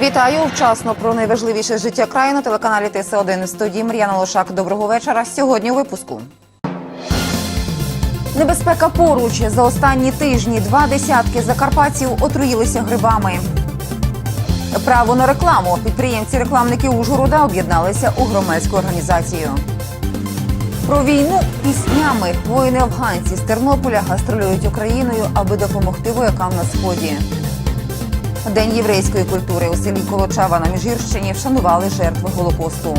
Вітаю вчасно про найважливіше життя краю на телеканалі ТС1 в студії Мар'яна Лошак. Доброго вечора. Сьогодні у випуску. Небезпека поруч за останні тижні два десятки закарпатців отруїлися грибами. Право на рекламу. Підприємці-рекламники Ужгорода об'єдналися у громадську організацію. Про війну піснями воїни афганці з Тернополя гастролюють Україною, аби допомогти воякам на сході. День єврейської культури у селі Колочава на Міжгірщині вшанували жертви Голокосту.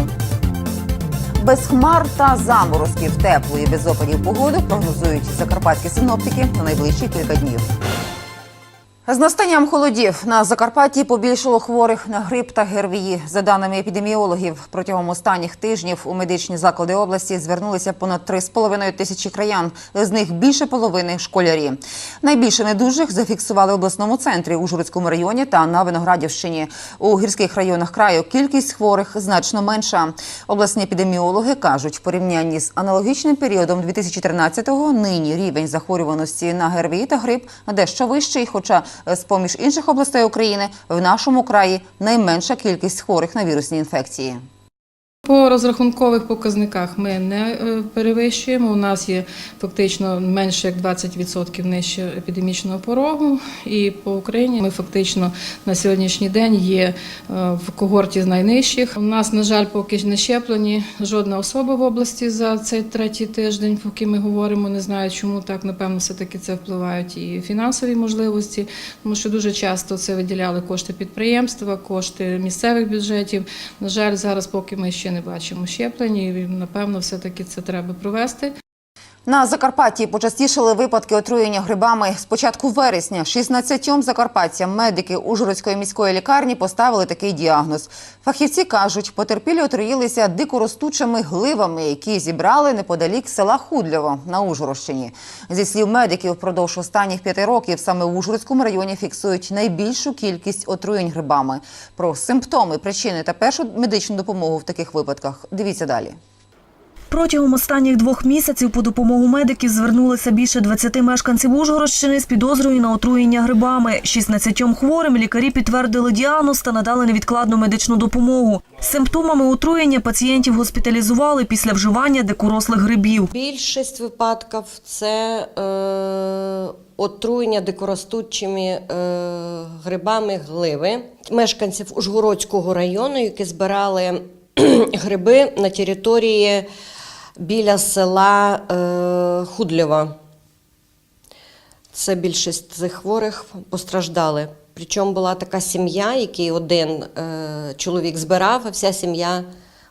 Без хмар та заморозків теплу і без опадів погоди прогнозують закарпатські синоптики на найближчі кілька днів. З настанням холодів на Закарпатті побільшало хворих на грип та ГРВІ. За даними епідеміологів, протягом останніх тижнів у медичні заклади області звернулися понад 3,5 тисячі краян. З них більше половини школярі. Найбільше недужих зафіксували в обласному центрі Ужгородському районі та на Виноградівщині. У гірських районах краю кількість хворих значно менша. Обласні епідеміологи кажуть, в порівнянні з аналогічним періодом 2013-го нині рівень захворюваності на ГРВІ та грип дещо вищий, хоча з поміж інших областей України в нашому краї найменша кількість хворих на вірусні інфекції. По розрахункових показниках ми не е, перевищуємо. У нас є фактично менше як 20% нижче епідемічного порогу. І по Україні ми фактично на сьогоднішній день є е, в когорті з найнижчих. У нас, на жаль, поки не щеплені жодна особа в області за цей третій тиждень, поки ми говоримо. Не знаю, чому так. Напевно, все таки це впливають і фінансові можливості, тому що дуже часто це виділяли кошти підприємства, кошти місцевих бюджетів. На жаль, зараз поки ми ще не бачимо щеплень, і напевно, все таки це треба провести. На Закарпатті почастішали випадки отруєння грибами. З початку вересня 16 закарпатцям медики Ужгородської міської лікарні поставили такий діагноз. Фахівці кажуть, потерпілі отруїлися дикоростучими гливами, які зібрали неподалік села Худльово на Ужгородщині. Зі слів медиків, впродовж останніх п'яти років саме в Ужгородському районі фіксують найбільшу кількість отруєнь грибами. Про симптоми, причини та першу медичну допомогу в таких випадках дивіться далі. Протягом останніх двох місяців по допомогу медиків звернулися більше 20 мешканців Ужгородщини з підозрою на отруєння грибами. 16 хворим лікарі підтвердили діагноз та надали невідкладну медичну допомогу. Симптомами отруєння пацієнтів госпіталізували після вживання дикорослих грибів. Більшість випадків це е, отруєння дикоростучими е, грибами гливи мешканців Ужгородського району, які збирали гриби на території біля села е, Худлєва. Це більшість цих хворих постраждали. Причому була така сім'я, який один е, чоловік збирав, а вся сім'я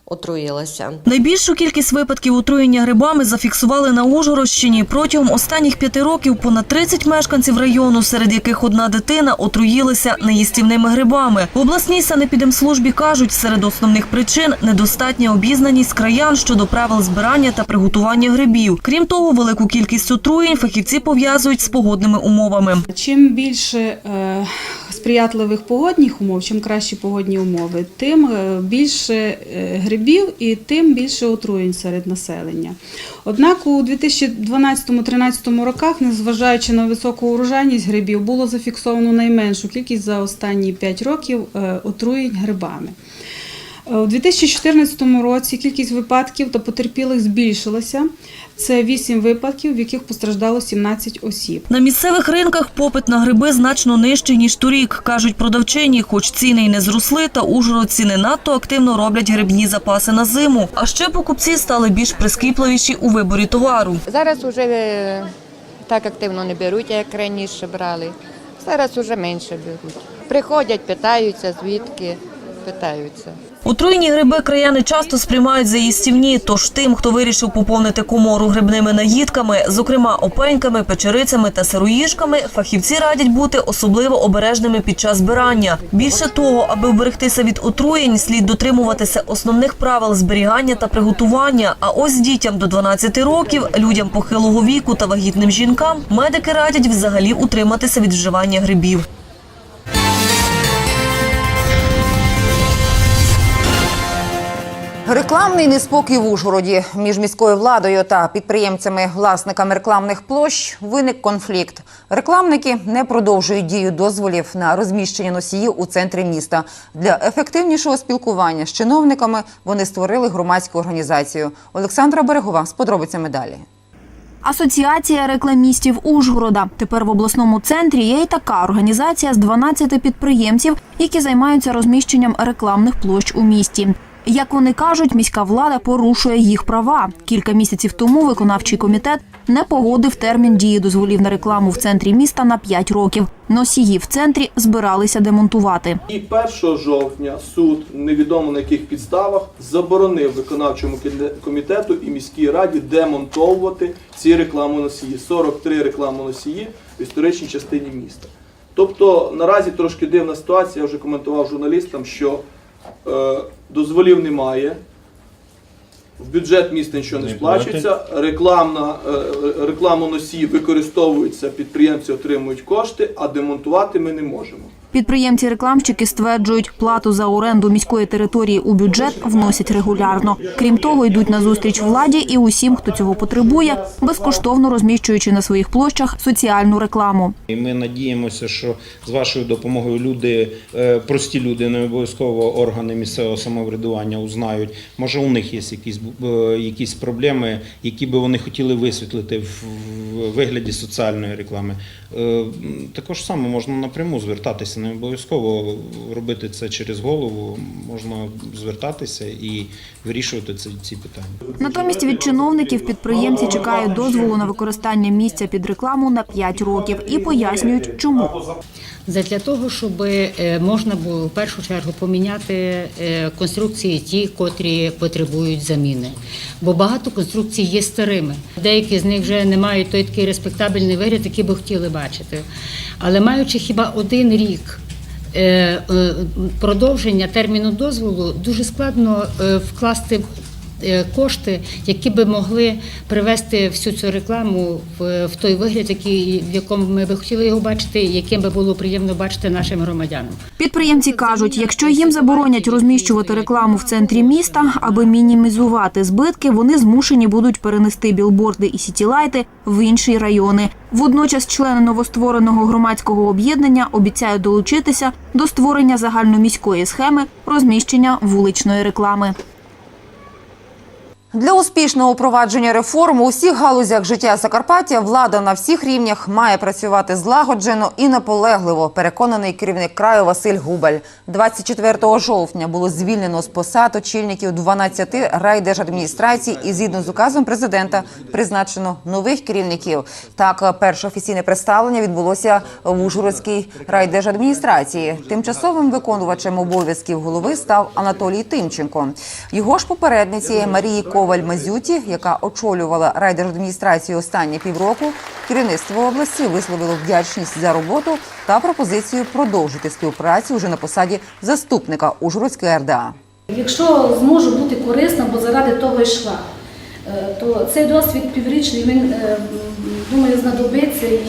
отруїлася. Найбільшу кількість випадків отруєння грибами зафіксували на Ужгородщині. Протягом останніх п'яти років понад 30 мешканців району, серед яких одна дитина, отруїлися неїстівними грибами. В обласній санепідемслужбі кажуть, серед основних причин – недостатня обізнаність краян щодо правил збирання та приготування грибів. Крім того, велику кількість отруєнь фахівці пов'язують з погодними умовами. Чим більше е, сприятливих погодних умов, чим кращі погодні умови, тим е, більше е, грибів і тим більше отруєнь серед населення. Однак у 2012-2013 роках, незважаючи на високу урожайність грибів, було зафіксовано найменшу кількість за останні 5 років е, отруєнь грибами. Е, У 2014 році кількість випадків та потерпілих збільшилася. Це 8 випадків, в яких постраждало 17 осіб. На місцевих ринках попит на гриби значно нижчий, ніж торік, кажуть продавчині, хоч ціни й не зросли, та ужгородці не надто активно роблять грибні запаси на зиму. А ще покупці стали більш прискіпливіші у виборі товару. Зараз вже е, так активно не беруть, як раніше брали. Зараз вже менше беруть. Приходять, питаються, звідки питаються. Отруєні гриби краяни часто сприймають за їстівні, тож тим, хто вирішив поповнити комору грибними наїдками, зокрема опеньками, печерицями та сироїжками, фахівці радять бути особливо обережними під час збирання. Більше того, аби вберегтися від отруєнь, слід дотримуватися основних правил зберігання та приготування. А ось дітям до 12 років, людям похилого віку та вагітним жінкам медики радять взагалі утриматися від вживання грибів. Рекламний неспокій в Ужгороді між міською владою та підприємцями-власниками рекламних площ виник конфлікт. Рекламники не продовжують дію дозволів на розміщення носіїв у центрі міста. Для ефективнішого спілкування з чиновниками вони створили громадську організацію. Олександра Берегова з подробицями далі. Асоціація рекламістів Ужгорода. Тепер в обласному центрі є і така організація з 12 підприємців, які займаються розміщенням рекламних площ у місті. Як вони кажуть, міська влада порушує їх права. Кілька місяців тому виконавчий комітет не погодив термін дії дозволів на рекламу в центрі міста на 5 років. Носії в центрі збиралися демонтувати. І 1 жовтня суд, невідомо на яких підставах, заборонив виконавчому комітету і міській раді демонтовувати ці рекламоносії. 43 рекламоносії в історичній частині міста. Тобто наразі трошки дивна ситуація, я вже коментував журналістам, що дозволів немає. В бюджет міста нічого не сплачується, рекламна, е, рекламоносії використовуються, підприємці отримують кошти, а демонтувати ми не можемо. Підприємці-рекламщики стверджують, плату за оренду міської території у бюджет вносять регулярно. Крім того, йдуть на зустріч владі і усім, хто цього потребує, безкоштовно розміщуючи на своїх площах соціальну рекламу. Ми надіємося, що з вашою допомогою люди, е, прості люди, не обов'язково органи місцевого самоврядування узнають. Може, у них є якісь, е, якісь проблеми, які би вони хотіли висвітлити в в вигляді соціальної реклами. Е, Також саме можна напряму звертатися, не обов'язково робити це через голову. Можна звертатися і вирішувати ці, ці питання. Натомість від чиновників підприємці чекають дозволу на використання місця під рекламу на 5 років і пояснюють, чому. Задля того, щоб е, можна було в першу чергу поміняти е, конструкції, ті, котрі потребують заміни. Бо багато конструкцій є старими. Деякі з них вже не мають той такий респектабельний вигляд, який би хотіли бачити. Але маючи хіба один рік. е, Продовження терміну дозволу дуже складно вкласти кошти, які би могли привести всю цю рекламу в, той вигляд, який, в якому ми би хотіли його бачити, яким би було приємно бачити нашим громадянам. Підприємці кажуть, якщо їм заборонять розміщувати рекламу в центрі міста, аби мінімізувати збитки, вони змушені будуть перенести білборди і сітілайти в інші райони. Водночас члени новоствореного громадського об'єднання обіцяють долучитися до створення загальноміської схеми розміщення вуличної реклами. Для успішного впровадження реформ у всіх галузях життя Закарпаття влада на всіх рівнях має працювати злагоджено і наполегливо. Переконаний керівник краю Василь Губаль. 24 жовтня було звільнено з посад очільників 12 райдержадміністрацій і згідно з указом президента призначено нових керівників. Так, перше офіційне представлення відбулося в Ужгородській райдержадміністрації. Тимчасовим виконувачем обов'язків голови став Анатолій Тимченко. Його ж попередниці Марії Коваль-Мазюті, яка очолювала райдержадміністрацію останні півроку, керівництво області висловило вдячність за роботу та пропозицію продовжити співпрацю вже на посаді заступника Ужгородської РДА. Якщо зможу бути корисна, бо заради того йшла, е, то цей досвід піврічний він е, думаю знадобиться. І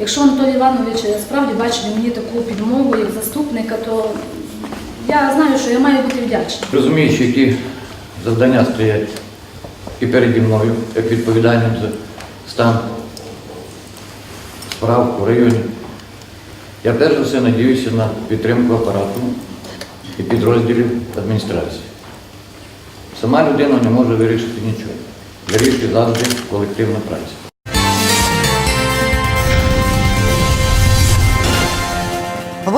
якщо Анатолій Іванович справді бачить мені таку підмогу як заступника, то я знаю, що я маю бути вдячна. Розуміючи, які завдання стоять і переді мною, як відповідальним за стан справ у районі, я перш за все надіюся на підтримку апарату і підрозділів адміністрації. Сама людина не може вирішити нічого. Вирішує завжди колективна праця.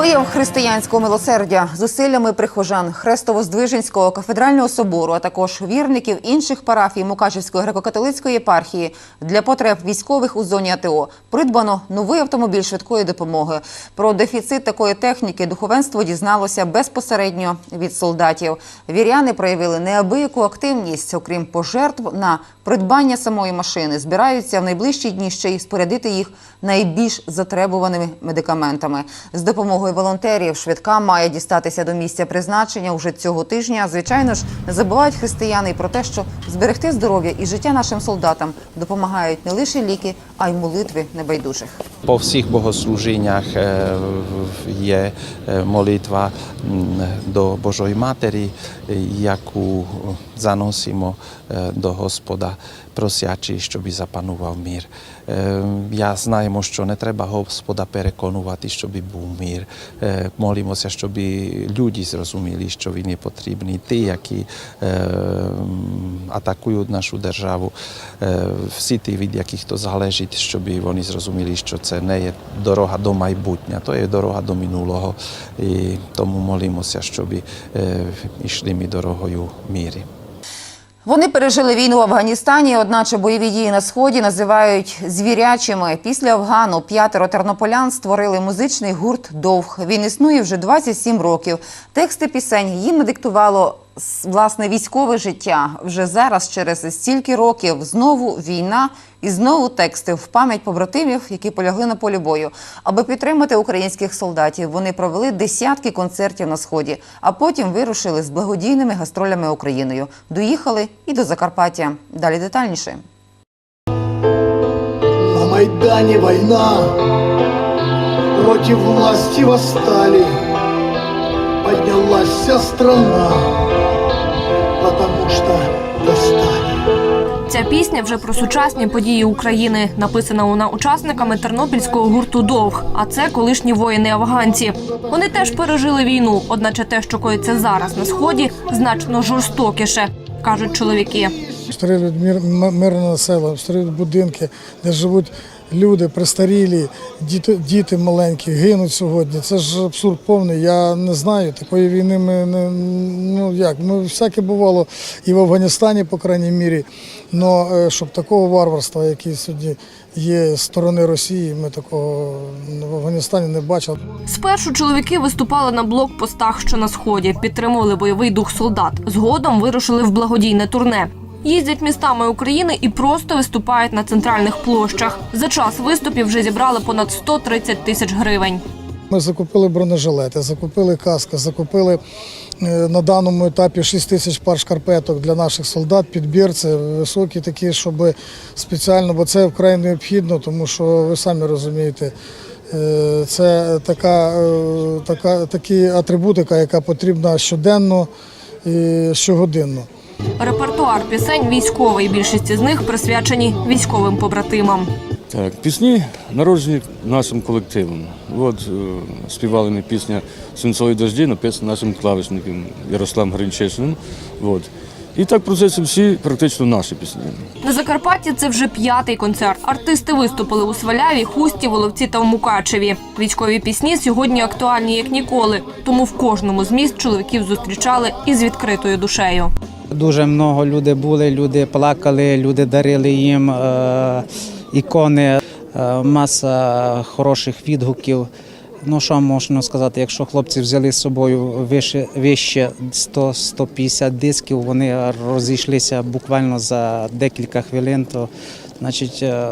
Вияв християнського милосердя зусиллями прихожан Хрестово-Здвиженського кафедрального собору, а також вірників інших парафій Мукачівської греко-католицької єпархії для потреб військових у зоні АТО придбано новий автомобіль швидкої допомоги. Про дефіцит такої техніки духовенство дізналося безпосередньо від солдатів. Віряни проявили неабияку активність, окрім пожертв на придбання самої машини. Збираються в найближчі дні ще й спорядити їх найбільш затребуваними медикаментами. З допомогою волонтерів швидка має дістатися до місця призначення уже цього тижня. Звичайно ж, не забувають християни про те, що зберегти здоров'я і життя нашим солдатам допомагають не лише ліки, а й молитви небайдужих. По всіх богослужіннях е, є е, молитва до Божої Матері, яку заносимо до Господа, просячи, щоб запанував мир. Я знаємо, що не треба Господа переконувати, щоб був мир. Молимося, щоб люди зрозуміли, що він є потрібний. Ті, які атакують нашу державу, всі ті, від яких то залежить, щоб вони зрозуміли, що це не є дорога до майбутнього, то є дорога до минулого. І тому молимося, щоб е, йшли ми дорогою мирі. Вони пережили війну в Афганістані, одначе бойові дії на сході називають звірячими. Після Афгану п'ятеро тернополян створили музичний гурт Довг. Він існує вже 27 років. Тексти пісень їм надиктувало с- власне військове життя. Вже зараз, через стільки років, знову війна і знову тексти в пам'ять побратимів, які полягли на полі бою. Аби підтримати українських солдатів, вони провели десятки концертів на сході, а потім вирушили з благодійними гастролями Україною. Доїхали і до Закарпаття. Далі детальніше. На Майдане война, против власти восстали, поднялась вся страна, потому что достали. Ця пісня вже про сучасні події України. Написана вона учасниками тернопільського гурту Довг. А це колишні воїни-афганці. Вони теж пережили війну, одначе те, що коїться зараз на сході, значно жорстокіше, кажуть чоловіки. Обстрілюють мирне населення, обстрілюють будинки, де живуть люди, престарілі, діти, діти маленькі, гинуть сьогодні. Це ж абсурд повний. Я не знаю. Такої війни ми не ну як. Ну всяке бувало і в Афганістані, по крайній мірі. Но щоб такого варварства, яке сьогодні є з сторони Росії, ми такого в Афганістані не бачили. Спершу чоловіки виступали на блокпостах, що на сході, підтримували бойовий дух солдат. Згодом вирушили в благодійне турне. Їздять містами України і просто виступають на центральних площах. За час виступів вже зібрали понад 130 тисяч гривень. Ми закупили бронежилети, закупили каски, закупили е, на даному етапі 6 тисяч пар шкарпеток для наших солдат. Підбір це високі такі, щоб спеціально, бо це вкрай необхідно, тому що ви самі розумієте. е, Це така, е, така такі атрибутика, яка потрібна щоденно і щогодинно. Репертуар пісень військовий. Більшість з них присвячені військовим побратимам. Так, пісні народжені нашим колективом. От е, співали ми пісня Свинцові дожді, написана нашим клавішником Ярославом Гринчишиним. От. І так процесі всі практично наші пісні. На Закарпатті це вже п'ятий концерт. Артисти виступили у Сваляві, Хусті, Воловці та в Мукачеві. Військові пісні сьогодні актуальні як ніколи. Тому в кожному з міст чоловіків зустрічали із відкритою душею. Дуже много людей були, люди плакали, люди дарили їм е, ікони, е, маса хороших відгуків. Ну що можна сказати, якщо хлопці взяли з собою вище, вище 100-150 дисків, вони розійшлися буквально за декілька хвилин, то значить е,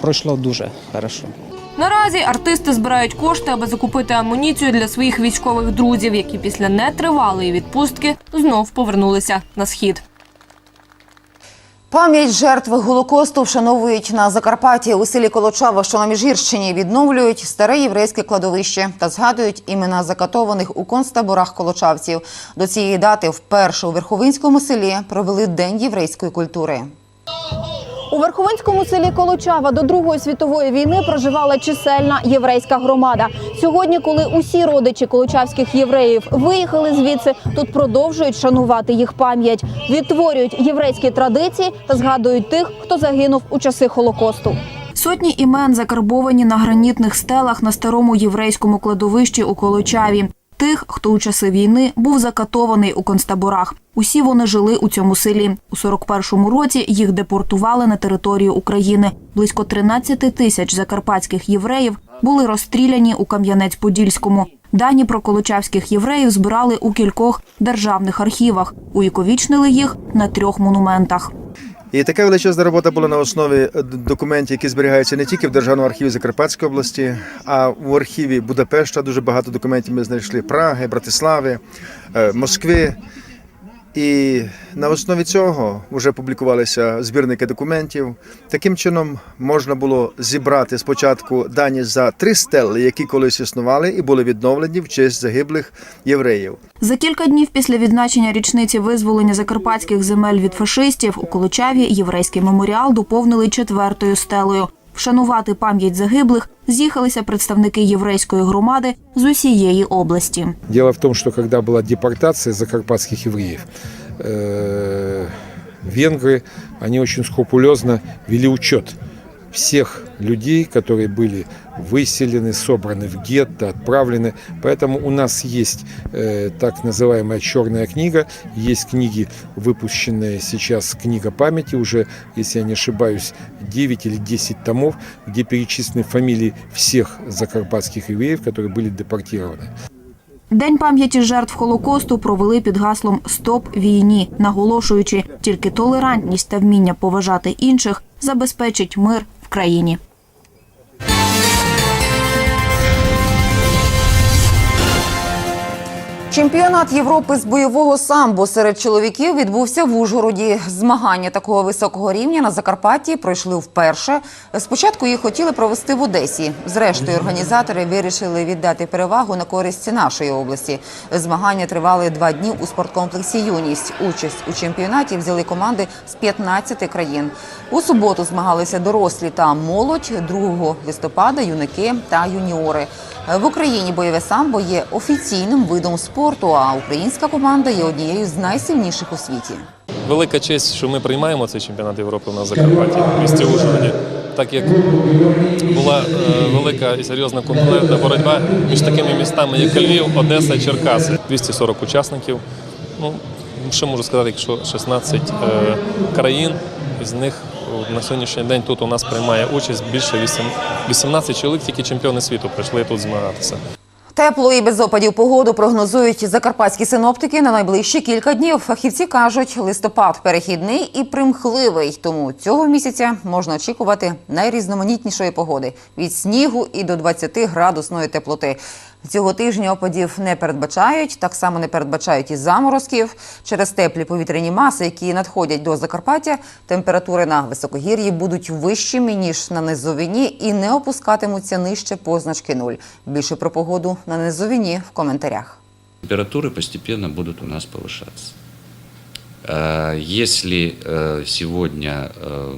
пройшло дуже хорошо. Наразі артисти збирають кошти, аби закупити амуніцію для своїх військових друзів, які після нетривалої відпустки знов повернулися на схід. Пам'ять жертв Голокосту вшановують на Закарпатті у селі Колочава, що на Міжгірщині, відновлюють старе єврейське кладовище та згадують імена закатованих у концтаборах колочавців. До цієї дати вперше у Верховинському селі провели День єврейської культури. У Верховинському селі Колочава до Другої світової війни проживала чисельна єврейська громада. Сьогодні, коли усі родичі колочавських євреїв виїхали звідси, тут продовжують шанувати їх пам'ять, відтворюють єврейські традиції та згадують тих, хто загинув у часи Холокосту. Сотні імен закарбовані на гранітних стелах на старому єврейському кладовищі у Колочаві. Тих, хто у часи війни був закатований у концтаборах. Усі вони жили у цьому селі. У 41-му році їх депортували на територію України. Близько 13 тисяч закарпатських євреїв були розстріляні у Кам'янець-Подільському. Дані про колочавських євреїв збирали у кількох державних архівах. Увіковічнили їх на трьох монументах. І така величезна робота була на основі документів, які зберігаються не тільки в Державному архіві Закарпатської області, а в архіві Будапешта дуже багато документів ми знайшли Праги, Братислави, е, Москви. І на основі цього вже публікувалися збірники документів. Таким чином можна було зібрати спочатку дані за три стели, які колись існували і були відновлені в честь загиблих євреїв. За кілька днів після відзначення річниці визволення закарпатських земель від фашистів у Колочаві єврейський меморіал доповнили четвертою стелею. Вшанувати пам'ять загиблих з'їхалися представники єврейської громади з усієї області. Дело в том, что когда была депортация закарпатских евреев, э, венгры, они очень скрупулезно вели учет всех людей, которые были выселены, собраны в гетто, отправлены. Поэтому у нас есть э, так называемая черная книга, есть книги, выпущенные сейчас книга памяти, уже, если я не ошибаюсь, 9 или 10 томов, где перечислены фамилии всех закарпатских евреев, которые были депортированы. День пам'яті жертв Холокосту провели під гаслом Стоп війні, наголошуючи, тільки толерантність та вміння поважати інших забезпечить мир в країні. Чемпіонат Європи з бойового самбо серед чоловіків відбувся в Ужгороді. Змагання такого високого рівня на Закарпатті пройшли вперше. Спочатку їх хотіли провести в Одесі. Зрештою, організатори вирішили віддати перевагу на користь нашої області. Змагання тривали два дні у спорткомплексі Юність. Участь у чемпіонаті взяли команди з 15 країн. У суботу змагалися дорослі та молодь. 2 листопада юнаки та юніори. В Україні бойове самбо є офіційним видом спорту, а українська команда є однією з найсильніших у світі. Велика честь, що ми приймаємо цей чемпіонат Європи на Закарпатті в місті Ужгороді, так як була е, велика і серйозна конкурентна боротьба між такими містами, як Львів, Одеса і Черкаси. 240 учасників. Ну, що можу сказати, якщо 16 е, країн, із них на сьогоднішній день тут у нас приймає участь більше 8, 18 чоловік, тільки чемпіони світу прийшли тут змагатися. Теплу і без опадів погоду прогнозують закарпатські синоптики на найближчі кілька днів. Фахівці кажуть, листопад перехідний і примхливий. Тому цього місяця можна очікувати найрізноманітнішої погоди від снігу і до 20 градусної теплоти. Цього тижня опадів не передбачають, так само не передбачають і заморозків. Через теплі повітряні маси, які надходять до Закарпаття, температури на високогір'ї будуть вищими ніж на низовині і не опускатимуться нижче позначки нуль. Більше про погоду на низовині в коментарях. температуры постепенно будут у нас повышаться. Э, Если э, сегодня э,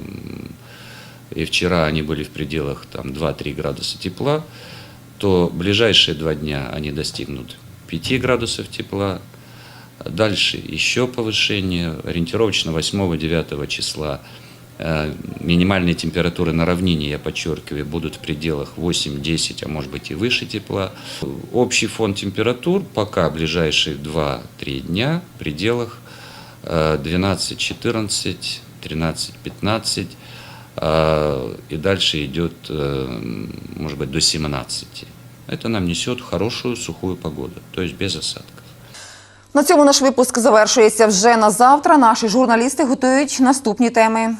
и вчера они были в пределах там, 2-3 градуса тепла, то ближайшие два дня они достигнут 5 градусов тепла. Дальше еще повышение, ориентировочно 8-9 числа э, минимальные температуры на равнине, я подчеркиваю, будут в пределах 8-10, а может быть и выше тепла. Общий фон температур пока ближайшие 2-3 дня в пределах э, 12-14, 13-15, э, и дальше идет, э, может быть, до 17. Это нам несет хорошую сухую погоду, то есть без осадков. На цьому наш випуск завершується вже на завтра. Наші журналісти готують наступні теми.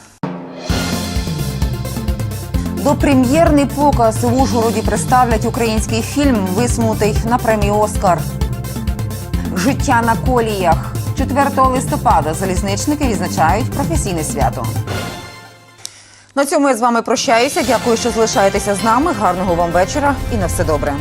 Допрем'єрний показ в Ужгороді представлять український фільм Висмутий на премію Оскар. Життя на коліях. 4 листопада залізничники відзначають професійне свято. На цьому я з вами прощаюся. Дякую, що залишаєтеся з нами. Гарного вам вечора і на все добре.